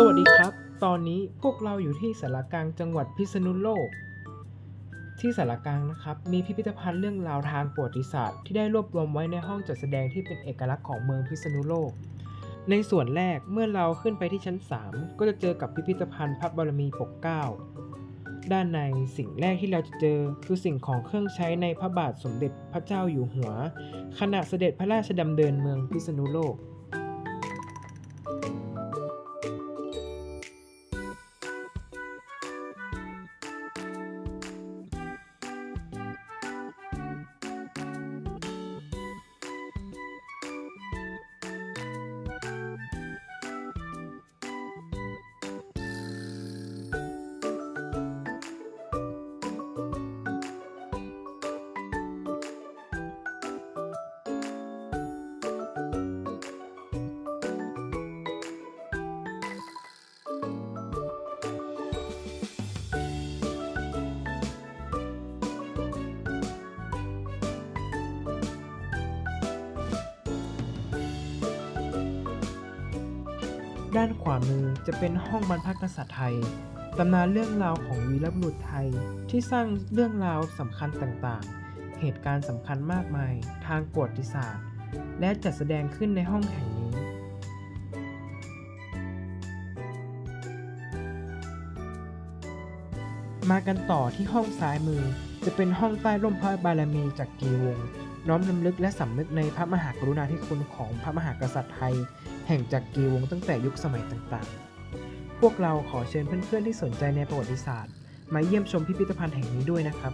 สวัสดีครับ ตอนนี้พวกเราอยู่ที่สารกลางจังหวัดพิษณุโลก ที่สารกลางนะครับ มีพิพิธภัณฑ์เรื่องราวทางประวัติศาสตร์ที่ได้รวบรวมไว้ในห้องจัดแสดงที่เป็นเอกลักษณ์ของเมืองพิษณุโลก ในส่วนแรกเมื่อเราขึ้นไปที่ชั้น 3 ก็จะเจอกับพิพิธภัณฑ์พระบรมีปกเก้าด้านในสิ่งแรกที่เราจะเจอคือสิ่งของเครื่องใช้ในพระบาทสมเด็จพระเจ้าอยู่หัว ขณะเสด็จพระราชดำเนินเมืองพิษณุโลก ด้านขวามือจะเป็นห้องบรรพกษัตริย์ไทย ตำนานเรื่องราวของวีรบุรุษไทยที่สร้างเรื่องราวสำคัญต่างๆ เหตุการณ์สำคัญมากมายทางประวัติศาสตร์ และจัดแสดงขึ้นในห้องแห่งนี้ มากันต่อที่ห้องซ้ายมือจะเป็นห้องใต้ร่มพระบารมีจากกีวงศ์น้อมนำลึกและสำนึกในพระมหากรุณาธิคุณของพระมหากษัตริย์ไทย แห่งจักรีวงศ์ตั้งแต่ยุคสมัยต่างๆ พวกเราขอเชิญเพื่อนๆที่สนใจในประวัติศาสตร์ มาเยี่ยมชมพิพิธภัณฑ์แห่งนี้ด้วยนะครับ